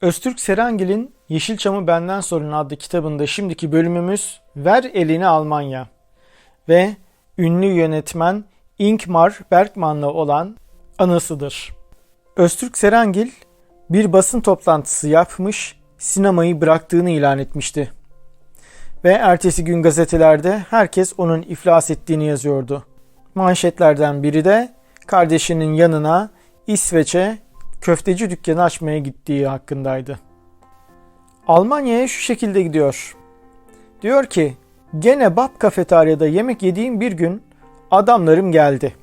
Öztürk Serengil'in Yeşilçam'ı Benden Sorun adlı kitabında şimdiki bölümümüz Ver Elini Almanya ve ünlü yönetmen Ingmar Bergman'la olan anısıdır. Öztürk Serengil bir basın toplantısı yapmış, sinemayı bıraktığını ilan etmişti. Ve ertesi gün gazetelerde herkes onun iflas ettiğini yazıyordu. Manşetlerden biri de kardeşinin yanına İsveç'e köfteci dükkanı açmaya gittiği hakkındaydı. Almanya'ya şu şekilde gidiyor. Diyor ki, gene Bab kafeteryada yemek yediğim bir gün adamlarım geldi.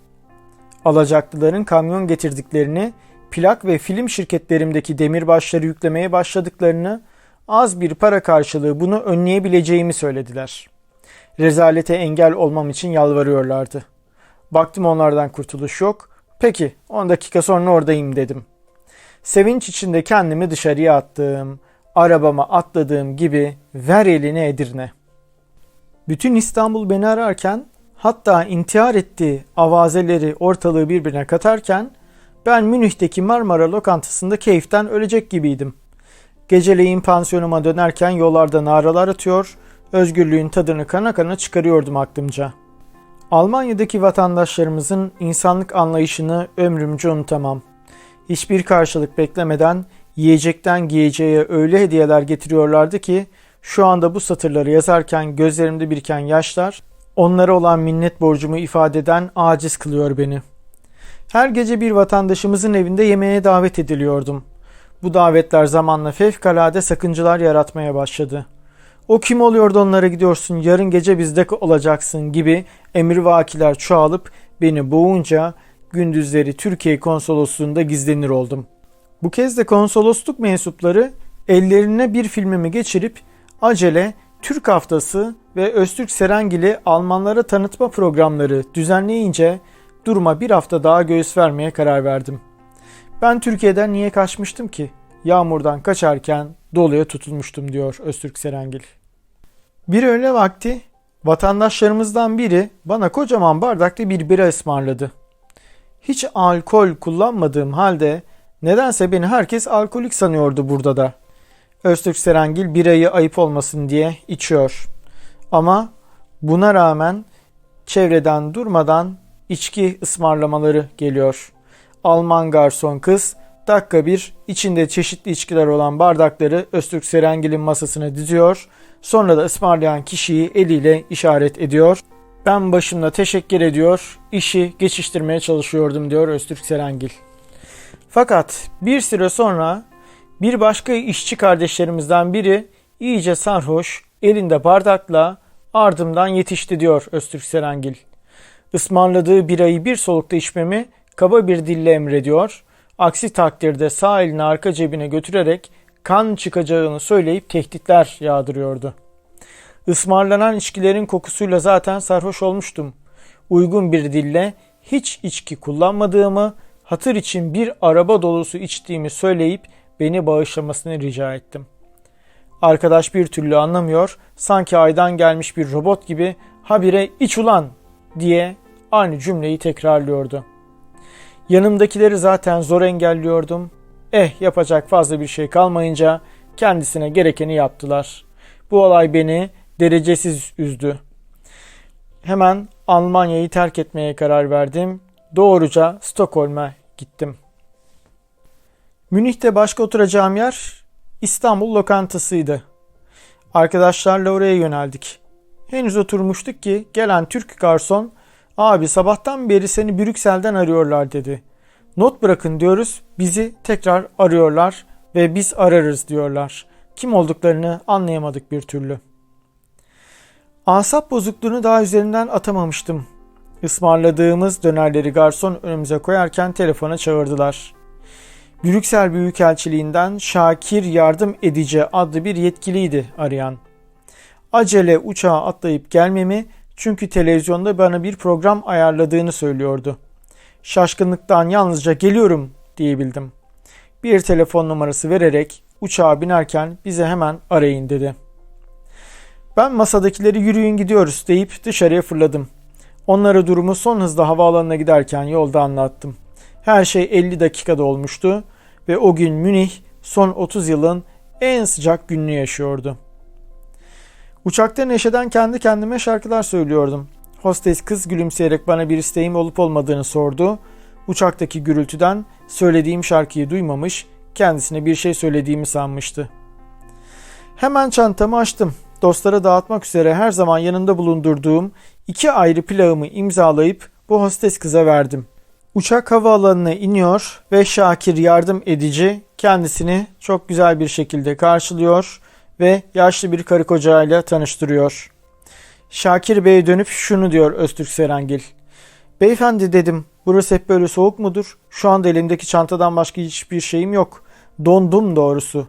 Alacaklıların kamyon getirdiklerini, plak ve film şirketlerimdeki demirbaşları yüklemeye başladıklarını, az bir para karşılığı bunu önleyebileceğimi söylediler. Rezalete engel olmam için yalvarıyorlardı. Baktım onlardan kurtuluş yok. Peki 10 dakika sonra oradayım dedim. Sevinç içinde kendimi dışarıya attım. Arabama atladığım gibi ver elini Edirne. Bütün İstanbul beni ararken hatta intihar ettiği avazeleri ortalığı birbirine katarken ben Münih'teki Marmara lokantasında keyiften ölecek gibiydim. Geceleyin pansiyonuma dönerken yollarda naralar atıyor, özgürlüğün tadını kana kana çıkarıyordum aklımca. Almanya'daki vatandaşlarımızın insanlık anlayışını ömrümce unutamam. Hiçbir karşılık beklemeden yiyecekten giyeceğe öyle hediyeler getiriyorlardı ki şu anda bu satırları yazarken gözlerimde biriken yaşlar onlara olan minnet borcumu ifade eden aciz kılıyor beni. Her gece bir vatandaşımızın evinde yemeğe davet ediliyordum. Bu davetler zamanla fevkalade sakıncalar yaratmaya başladı. O kim oluyordu onlara gidiyorsun yarın gece bizde olacaksın gibi emirvakiler çoğalıp beni boğunca gündüzleri Türkiye konsolosluğunda gizlenir oldum. Bu kez de konsolosluk mensupları ellerine bir filmimi geçirip acele Türk Haftası ve Öztürk Serengil'i Almanlara tanıtma programları düzenleyince duruma bir hafta daha göğüs vermeye karar verdim. Ben Türkiye'den niye kaçmıştım ki? Yağmurdan kaçarken doluya tutulmuştum diyor Öztürk Serengil. Bir öğle vakti vatandaşlarımızdan biri bana kocaman bardaklı bir bira ısmarladı. Hiç alkol kullanmadığım halde nedense beni herkes alkolik sanıyordu burada da. Öztürk Serengil birayı ayıp olmasın diye içiyor. Ama buna rağmen çevreden durmadan içki ısmarlamaları geliyor. Alman garson kız dakika bir içinde çeşitli içkiler olan bardakları Öztürk Serengil'in masasına diziyor. Sonra da ısmarlayan kişiyi eliyle işaret ediyor. Ben başımda teşekkür ediyor, işi geçiştirmeye çalışıyordum diyor Öztürk Serengil. Fakat bir süre sonra bir başka işçi kardeşlerimizden biri iyice sarhoş, elinde bardakla ardımdan yetişti diyor Öztürk Serengil. Ismarladığı birayı bir solukta içmemi kaba bir dille emrediyor. Aksi takdirde sağ elini arka cebine götürerek kan çıkacağını söyleyip tehditler yağdırıyordu. Ismarlanan içkilerin kokusuyla zaten sarhoş olmuştum. Uygun bir dille hiç içki kullanmadığımı, hatır için bir araba dolusu içtiğimi söyleyip beni bağışlamasını rica ettim. Arkadaş bir türlü anlamıyor, sanki aydan gelmiş bir robot gibi habire iç ulan diye aynı cümleyi tekrarlıyordu. Yanımdakileri zaten zor engelliyordum. Eh yapacak fazla bir şey kalmayınca kendisine gerekeni yaptılar. Bu olay beni derecesiz üzdü. Hemen Almanya'yı terk etmeye karar verdim. Doğruca Stockholm'a gittim. Münih'te başka oturacağım yer İstanbul lokantasıydı. Arkadaşlarla oraya yöneldik. Henüz oturmuştuk ki gelen Türk garson abi sabahtan beri seni Brüksel'den arıyorlar dedi. Not bırakın diyoruz bizi tekrar arıyorlar ve biz ararız diyorlar. Kim olduklarını anlayamadık bir türlü. Asap bozukluğunu daha üzerinden atamamıştım. Ismarladığımız dönerleri garson önümüze koyarken telefona çağırdılar. Brüksel Büyükelçiliğinden Şakir Yardım Edici adlı bir yetkiliydi arayan. Acele uçağa atlayıp gelmemi çünkü televizyonda bana bir program ayarladığını söylüyordu. Şaşkınlıktan yalnızca geliyorum diyebildim. Bir telefon numarası vererek uçağa binerken bize hemen arayın dedi. Ben masadakileri yürüyün gidiyoruz deyip dışarıya fırladım. Onlara durumu son hızla havaalanına giderken yolda anlattım. Her şey 50 dakikada olmuştu ve o gün Münih son 30 yılın en sıcak gününü yaşıyordu. Uçakta neşeden kendi kendime şarkılar söylüyordum. Hostes kız gülümseyerek bana bir isteğim olup olmadığını sordu. Uçaktaki gürültüden söylediğim şarkıyı duymamış, kendisine bir şey söylediğimi sanmıştı. Hemen çantamı açtım. Dostlara dağıtmak üzere her zaman yanında bulundurduğum iki ayrı plağımı imzalayıp bu hostes kıza verdim. Uçak havaalanına iniyor ve Şakir yardım edici kendisini çok güzel bir şekilde karşılıyor ve yaşlı bir karı kocayla tanıştırıyor. Şakir Bey'e dönüp şunu diyor Öztürk Serengil. Beyefendi dedim burası hep böyle soğuk mudur? Şu anda elimdeki çantadan başka hiçbir şeyim yok. Dondum doğrusu.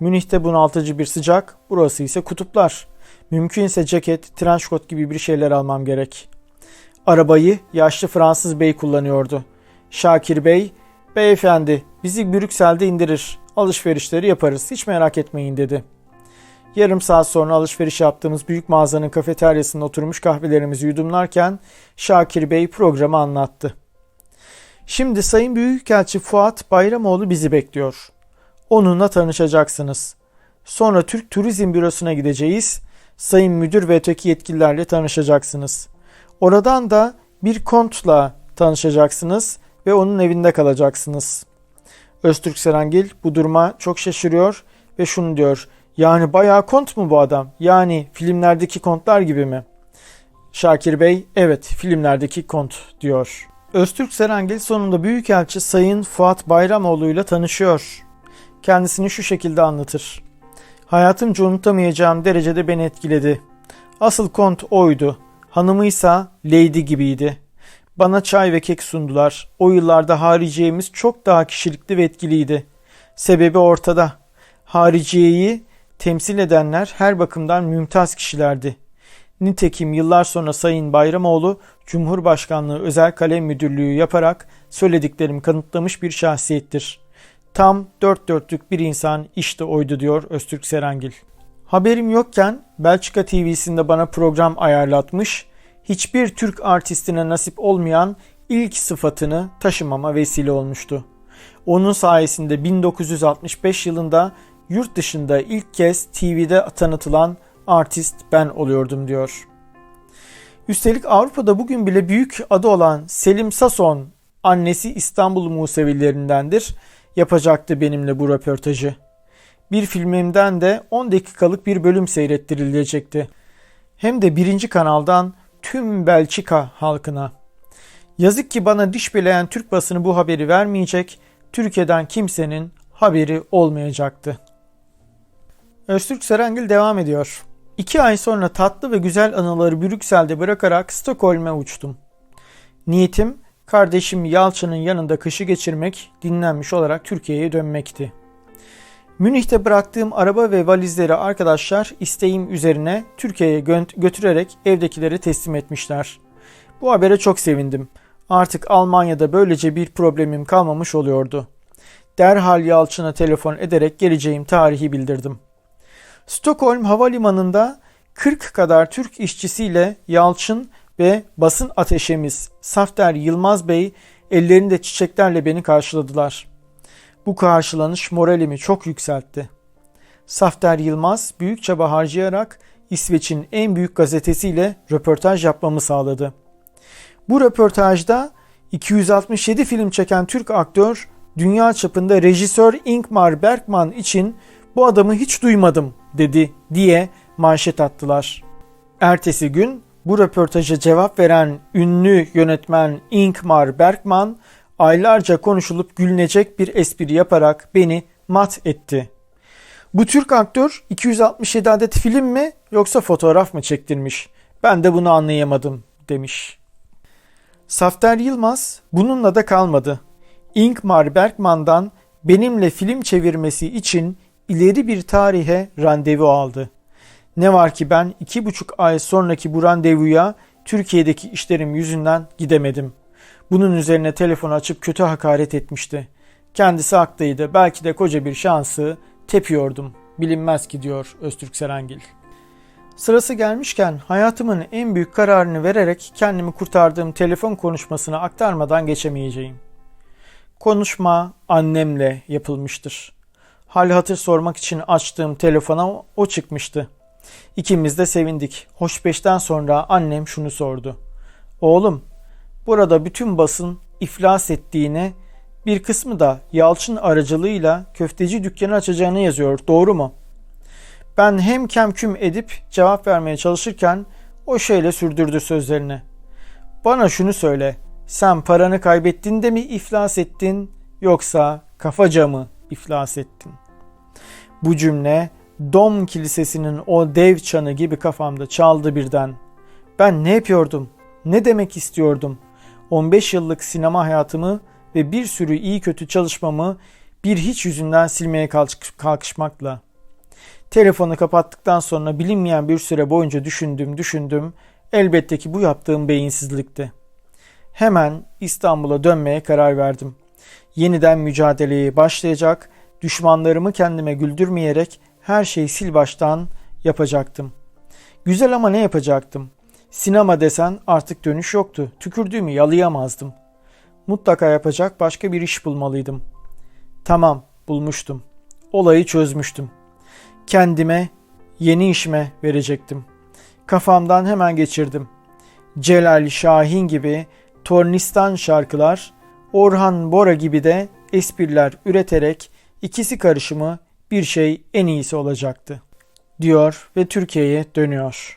Münih'te bunaltıcı bir sıcak, burası ise kutuplar. Mümkünse ceket, trench gibi bir şeyler almam gerek. Arabayı yaşlı Fransız bey kullanıyordu. Şakir Bey, beyefendi bizi Brüksel'de indirir, alışverişleri yaparız, hiç merak etmeyin dedi. Yarım saat sonra alışveriş yaptığımız büyük mağazanın kafeteryasında oturmuş kahvelerimizi yudumlarken Şakir Bey programı anlattı. Şimdi Sayın Büyükelçi Fuat Bayramoğlu bizi bekliyor. Onunla tanışacaksınız. Sonra Türk Turizm Bürosu'na gideceğiz. Sayın Müdür ve öteki yetkililerle tanışacaksınız. Oradan da bir kontla tanışacaksınız ve onun evinde kalacaksınız. Öztürk Serengil bu duruma çok şaşırıyor ve şunu diyor. Yani bayağı kont mu bu adam? Yani filmlerdeki kontlar gibi mi? Şakir Bey evet filmlerdeki kont diyor. Öztürk Serengil sonunda Büyükelçi Sayın Fuat Bayramoğlu ile tanışıyor. Kendisini şu şekilde anlatır. Hayatımca unutamayacağım derecede beni etkiledi. Asıl kont oydu. Hanımıysa Lady gibiydi. Bana çay ve kek sundular. O yıllarda hariciyemiz çok daha kişilikli ve etkiliydi. Sebebi ortada. Hariciyeyi temsil edenler her bakımdan mümtaz kişilerdi. Nitekim yıllar sonra Sayın Bayramoğlu Cumhurbaşkanlığı Özel Kalem Müdürlüğü yaparak söylediklerimi kanıtlamış bir şahsiyettir. Tam dört dörtlük bir insan işte oydu diyor Öztürk Serengil. Haberim yokken Belçika TV'sinde bana program ayarlatmış, hiçbir Türk artistine nasip olmayan ilk sıfatını taşımama vesile olmuştu. Onun sayesinde 1965 yılında yurt dışında ilk kez TV'de tanıtılan artist ben oluyordum diyor. Üstelik Avrupa'da bugün bile büyük adı olan Selim Sason annesi İstanbul Musevilerindendir yapacaktı benimle bu röportajı. Bir filmimden de 10 dakikalık bir bölüm seyrettirilecekti. Hem de birinci kanaldan tüm Belçika halkına. Yazık ki bana diş bileyen Türk basını bu haberi vermeyecek, Türkiye'den kimsenin haberi olmayacaktı. Öztürk Serengil devam ediyor. İki ay sonra tatlı ve güzel anıları Brüksel'de bırakarak Stockholm'e uçtum. Niyetim kardeşim Yalçın'ın yanında kışı geçirmek, dinlenmiş olarak Türkiye'ye dönmekti. Münih'te bıraktığım araba ve valizleri arkadaşlar isteğim üzerine Türkiye'ye gö- götürerek evdekileri teslim etmişler. Bu habere çok sevindim. Artık Almanya'da böylece bir problemim kalmamış oluyordu. Derhal Yalçın'a telefon ederek geleceğim tarihi bildirdim. Stockholm Havalimanı'nda 40 kadar Türk işçisiyle Yalçın ve basın ateşemiz Safter Yılmaz Bey ellerinde çiçeklerle beni karşıladılar. Bu karşılanış moralimi çok yükseltti. Safter Yılmaz büyük çaba harcayarak İsveç'in en büyük gazetesiyle röportaj yapmamı sağladı. Bu röportajda 267 film çeken Türk aktör dünya çapında rejisör Ingmar Bergman için bu adamı hiç duymadım dedi diye manşet attılar. Ertesi gün bu röportaja cevap veren ünlü yönetmen Ingmar Bergman aylarca konuşulup gülünecek bir espri yaparak beni mat etti. Bu Türk aktör 267 adet film mi yoksa fotoğraf mı çektirmiş? Ben de bunu anlayamadım demiş. Safter Yılmaz bununla da kalmadı. Ingmar Bergman'dan benimle film çevirmesi için ileri bir tarihe randevu aldı. Ne var ki ben iki buçuk ay sonraki bu randevuya Türkiye'deki işlerim yüzünden gidemedim. Bunun üzerine telefon açıp kötü hakaret etmişti. Kendisi haklıydı. Belki de koca bir şansı tepiyordum. Bilinmez ki diyor Öztürk Serengil. Sırası gelmişken hayatımın en büyük kararını vererek kendimi kurtardığım telefon konuşmasını aktarmadan geçemeyeceğim. Konuşma annemle yapılmıştır. Hal hatır sormak için açtığım telefona o çıkmıştı. İkimiz de sevindik. Hoşbeşten sonra annem şunu sordu. Oğlum, burada bütün basın iflas ettiğine, bir kısmı da Yalçın aracılığıyla köfteci dükkanı açacağını yazıyor. Doğru mu? Ben hem kemküm edip cevap vermeye çalışırken o şeyle sürdürdü sözlerini. Bana şunu söyle. Sen paranı kaybettin de mi iflas ettin yoksa kafaca mı iflas ettin? Bu cümle Dom Kilisesi'nin o dev çanı gibi kafamda çaldı birden. Ben ne yapıyordum? Ne demek istiyordum? 15 yıllık sinema hayatımı ve bir sürü iyi kötü çalışmamı bir hiç yüzünden silmeye kalk- kalkışmakla. Telefonu kapattıktan sonra bilinmeyen bir süre boyunca düşündüm düşündüm. Elbette ki bu yaptığım beyinsizlikti. Hemen İstanbul'a dönmeye karar verdim. Yeniden mücadeleye başlayacak, düşmanlarımı kendime güldürmeyerek her şeyi sil baştan yapacaktım. Güzel ama ne yapacaktım? Sinema desen artık dönüş yoktu. Tükürdüğümü yalayamazdım. Mutlaka yapacak başka bir iş bulmalıydım. Tamam, bulmuştum. Olayı çözmüştüm. Kendime, yeni işime verecektim. Kafamdan hemen geçirdim. Celal Şahin gibi Tornistan şarkılar, Orhan Bora gibi de espriler üreterek ikisi karışımı bir şey en iyisi olacaktı. Diyor ve Türkiye'ye dönüyor.